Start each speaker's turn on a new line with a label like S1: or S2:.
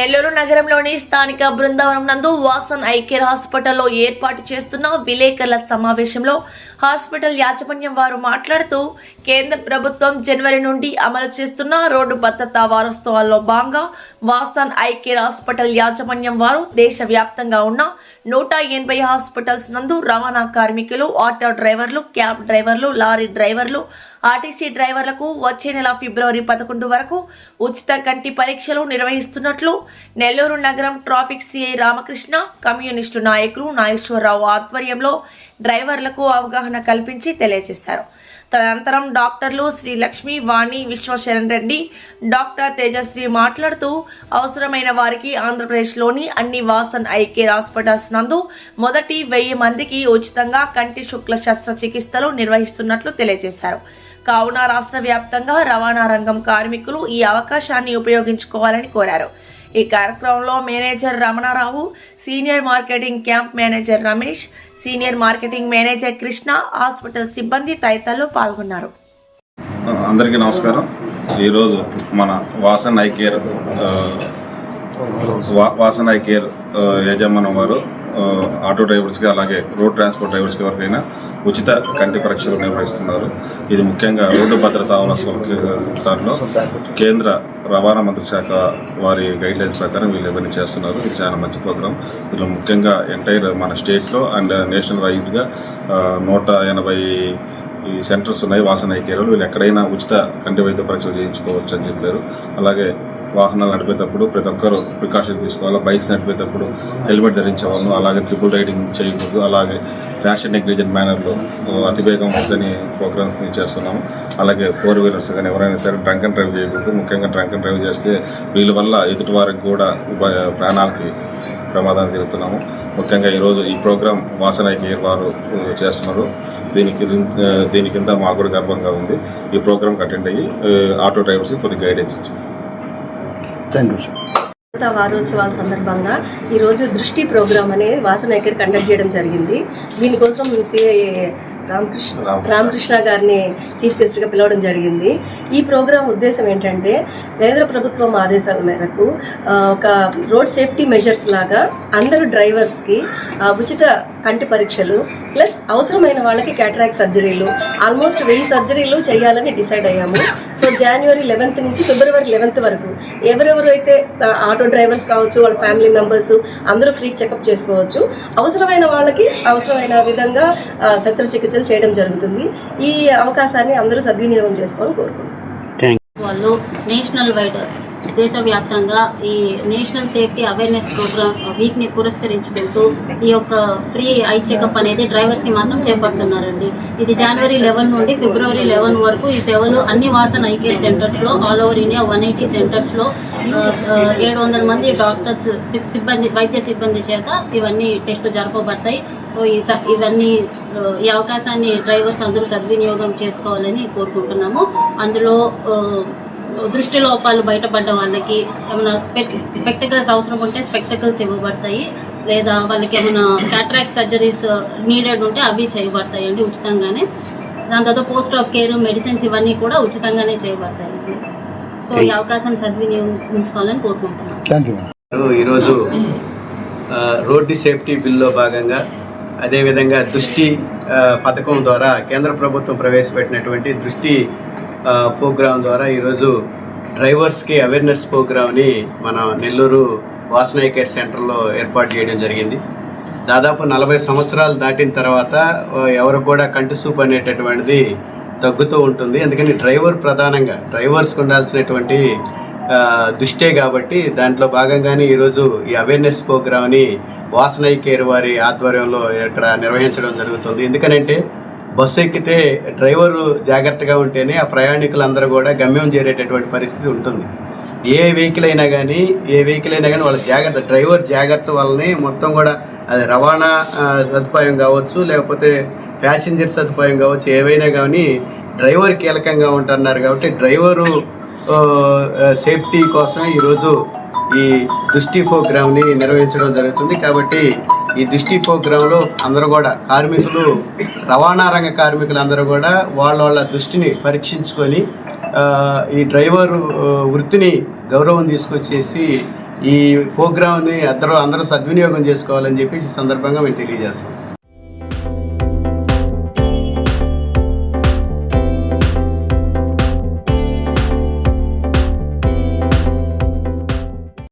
S1: నెల్లూరు నగరంలోని స్థానిక బృందావనం నందు వాసన్ ఐకేర్ హాస్పిటల్లో ఏర్పాటు చేస్తున్న విలేకరుల సమావేశంలో హాస్పిటల్ యాజమాన్యం వారు మాట్లాడుతూ కేంద్ర ప్రభుత్వం జనవరి నుండి అమలు చేస్తున్న రోడ్డు భద్రతా వారోత్సవాల్లో భాగంగా వాసన్ ఐకేర్ హాస్పిటల్ యాజమాన్యం వారు దేశవ్యాప్తంగా ఉన్న నూట ఎనభై హాస్పిటల్స్ నందు రవాణా కార్మికులు ఆటో డ్రైవర్లు క్యాబ్ డ్రైవర్లు లారీ డ్రైవర్లు ఆర్టీసీ డ్రైవర్లకు వచ్చే నెల ఫిబ్రవరి పదకొండు వరకు ఉచిత కంటి పరీక్షలు నిర్వహిస్తున్నట్లు నెల్లూరు నగరం ట్రాఫిక్ సిఐ రామకృష్ణ కమ్యూనిస్టు నాయకులు నాగేశ్వరరావు ఆధ్వర్యంలో డ్రైవర్లకు అవగాహన కల్పించి తెలియజేశారు. తదనంతరం డాక్టర్లు శ్రీ లక్ష్మి వాణి విశ్వశరణ్ రెడ్డి డాక్టర్ తేజశ్రీ మాట్లాడుతూ అవసరమైన వారికి ఆంధ్రప్రదేశ్లోని అన్ని వాసన్ ఐ కేర్ హాస్పిటల్స్ నందు మొదటి వెయ్యి మందికి ఉచితంగా కంటి శుక్ల శస్త్రచికిత్సలు నిర్వహిస్తున్నట్లు తెలియజేశారు. కావున రాష్ట్ర వ్యాప్తంగా రవాణా రంగం కార్మికులు ఈ అవకాశాన్ని ఉపయోగించుకోవాలని కోరారు. ఈ కార్యక్రమంలో manager Ramana Rao senior marketing camp manager Ramesh senior marketing manager Krishna hospital సిబ్బంది తదితరులు పాల్గొన్నారు.
S2: అందరికీ నమస్కారం. ఈరోజు మన Vasan eye care Vasan eye care యజమానం వారు ఆటో డ్రైవర్స్కి అలాగే రోడ్ ట్రాన్స్పోర్ట్ డ్రైవర్స్కి ఎవరికైనా ఉచిత కంటి పరీక్షలు నిర్వహిస్తున్నారు. ఇది ముఖ్యంగా రోడ్డు భద్రతా దాంట్లో కేంద్ర రవాణా మంత్రి శాఖ వారి గైడ్లైన్స్ ప్రకారం వీళ్ళు ఇవన్నీ చేస్తున్నారు. ఇది చాలా మంచి ప్రోగ్రామ్ ఇందులో ముఖ్యంగా ఎంటైర్ మన స్టేట్లో అండ్ నేషనల్ వైడ్గా నూట ఎనభై ఈ సెంటర్స్ ఉన్నాయి. వాసన ఐకేరాలు వీళ్ళు ఎక్కడైనా ఉచిత కంటి వైద్య పరీక్షలు చేయించుకోవచ్చు అని చెప్పారు. అలాగే వాహనాలు నడిపేటప్పుడు ప్రతి ఒక్కరు ప్రికాషన్స్ తీసుకోవాలి. బైక్స్ నడిపేటప్పుడు హెల్మెట్ ధరించేవాళ్ళు అలాగే ట్రిపుల్ రైడింగ్ చేయకూడదు అలాగే ర్యాష్ అండ్ నెగ్లిజెంట్ మేనర్లో అతివేగం వద్దని ప్రోగ్రామ్స్ చేస్తున్నాము. అలాగే ఫోర్ వీలర్స్ కానీ ఎవరైనా సరే డ్రంక్ అండ్ డ్రైవ్ చేయకూడదు. ముఖ్యంగా డ్రంక్ అండ్ డ్రైవ్ చేస్తే వీళ్ళ వల్ల ఎదుటి వారికి కూడా ప్రాణాలకి ప్రమాదాన్ని తిరుగుతున్నాము ముఖ్యంగా ఈరోజు ఈ ప్రోగ్రాం వాసన కేర్ వారు చేస్తున్నారు. దీనికి దీని కింద మాకు కూడా గర్వంగా ఉంది. ఈ ప్రోగ్రామ్ అటెండ్ అయ్యి ఆటో డ్రైవర్స్కి కొద్దిగా గైడెన్స్ ఇచ్చారు
S3: థ్యాంక్ యూ సార్
S4: వారోత్సవాల సందర్భంగా ఈరోజు దృష్టి ప్రోగ్రామ్ అనేది వాసన ఎక్కర్ కండక్ట్ చేయడం జరిగింది. దీనికోసం సిఐ రామకృష్ణ
S2: రామ-
S4: రామకృష్ణ గారిని చీఫ్ గెస్ట్గా పిలవడం జరిగింది. ఈ ప్రోగ్రాం ఉద్దేశం ఏంటంటే కేంద్ర ప్రభుత్వం ఆదేశాల మేరకు ఒక రోడ్ సేఫ్టీ మెజర్స్ లాగా అందరూ డ్రైవర్స్కి ఉచిత కంటి పరీక్షలు ప్లస్ అవసరమైన వాళ్ళకి క్యాటరాక్ సర్జరీలు ఆల్మోస్ట్ వెయ్యి సర్జరీలు చేయాలని డిసైడ్ అయ్యాము. సో జనవరి లెవెన్త్ నుంచి ఫిబ్రవరి లెవెన్త్ వరకు ఎవరెవరు అయితే ఆటో డ్రైవర్స్ కావచ్చు వాళ్ళ ఫ్యామిలీ మెంబర్స్ అందరూ ఫ్రీ చెకప్ చేసుకోవచ్చు. అవసరమైన వాళ్ళకి అవసరమైన విధంగా శస్త్రచికిత్సలు చేయడం జరుగుతుంది. ఈ అవకాశాన్ని అందరూ సద్వినియోగం చేసుకోవాలని కోరుకుంటున్నాను
S5: వాళ్ళు నేషనల్ వైడ్ దేశవ్యాప్తంగా ఈ నేషనల్ సేఫ్టీ అవేర్నెస్ ప్రోగ్రామ్ వీక్ని పురస్కరించుకుంటూ ఈ యొక్క ఫ్రీ ఐ చెకప్ అనేది డ్రైవర్స్కి మాత్రం చేపడుతున్నారండి. ఇది జనవరి లెవెన్ నుండి ఫిబ్రవరి లెవెన్ వరకు ఈ సేవలు అన్ని వాసన ఐ కేర్ సెంటర్స్లో all over India one eighty సెంటర్స్లో ఏడు వందల మంది డాక్టర్స్ సి- సిబ్బంది వైద్య సిబ్బంది చేత ఇవన్నీ టెస్టులు జరపబడతాయి. సో ఈ స- ఇవన్నీ ఈ అవకాశాన్ని డ్రైవర్స్ అందరూ సద్వినియోగం చేసుకోవాలని కోరుకుంటున్నాము. అందులో దృష్టి లోపాలు బయటపడ్డ వాళ్ళకి ఏమైనా స్పెక్స్ స్పెక్టకల్స్ అవసరం ఉంటే స్పెక్టకల్స్ ఇవ్వబడతాయి. లేదా వాళ్ళకి ఏమైనా క్యాట్రాక్ట్ సర్జరీస్ నీడెడ్ ఉంటే అవి చేయబడతాయి అండి ఉచితంగానే. దాని తర్వాత పోస్ట్ ఆఫ్ కేర్ మెడిసిన్స్ ఇవన్నీ కూడా ఉచితంగానే చేయబడతాయి. సో ఈ అవకాశాన్ని సద్వినియోగించుకోవాలని కోరుకుంటున్నాను
S6: ఈరోజు రోడ్డు సేఫ్టీ బిల్లో భాగంగా అదేవిధంగా దృష్టి పథకం ద్వారా కేంద్ర ప్రభుత్వం ప్రవేశపెట్టినటువంటి దృష్టి ప్రోగ్రాం ద్వారా ఈరోజు డ్రైవర్స్కి అవేర్నెస్ ప్రోగ్రామ్ని మన నెల్లూరు వాసనాయ కేర్ సెంటర్లో ఏర్పాటు చేయడం జరిగింది. దాదాపు నలభై సంవత్సరాలు దాటిన తర్వాత ఎవరికి కూడా కంటి సూపు అనేటటువంటిది తగ్గుతూ ఉంటుంది. అందుకని డ్రైవర్ ప్రధానంగా డ్రైవర్స్కి ఉండాల్సినటువంటి దుష్టే కాబట్టి దాంట్లో భాగంగానే ఈరోజు ఈ అవేర్నెస్ ప్రోగ్రామ్ని వాసనై కేర్ వారి ఆధ్వర్యంలో ఇక్కడ నిర్వహించడం జరుగుతుంది. ఎందుకనంటే బస్సు ఎక్కితే డ్రైవరు జాగ్రత్తగా ఉంటేనే ఆ ప్రయాణికులందరూ కూడా గమ్యం చేరేటటువంటి పరిస్థితి ఉంటుంది. ఏ వెహికల్ అయినా కానీ ఏ వెహికల్ అయినా కానీ వాళ్ళ జాగ్రత్త డ్రైవర్ జాగ్రత్త వల్లనే మొత్తం కూడా అది రవాణా సదుపాయం కావచ్చు లేకపోతే ప్యాసింజర్ సదుపాయం కావచ్చు ఏవైనా కానీ డ్రైవర్ కీలకంగా ఉంటున్నారు కాబట్టి డ్రైవరు సేఫ్టీ కోసం ఈరోజు ఈ దృష్టి ప్రోగ్రామ్ని నిర్వహించడం జరుగుతుంది. కాబట్టి ఈ దృష్టి ప్రోగ్రాంలో అందరూ కూడా కార్మికులు రవాణా రంగ కార్మికులు అందరూ కూడా వాళ్ళ వాళ్ళ దృష్టిని పరీక్షించుకొని ఈ డ్రైవర్ వృత్తిని గౌరవం తీసుకొచ్చేసి ఈ ప్రోగ్రామ్ని అందరూ అందరూ సద్వినియోగం చేసుకోవాలని చెప్పేసి ఈ సందర్భంగా మేము తెలియజేస్తాం.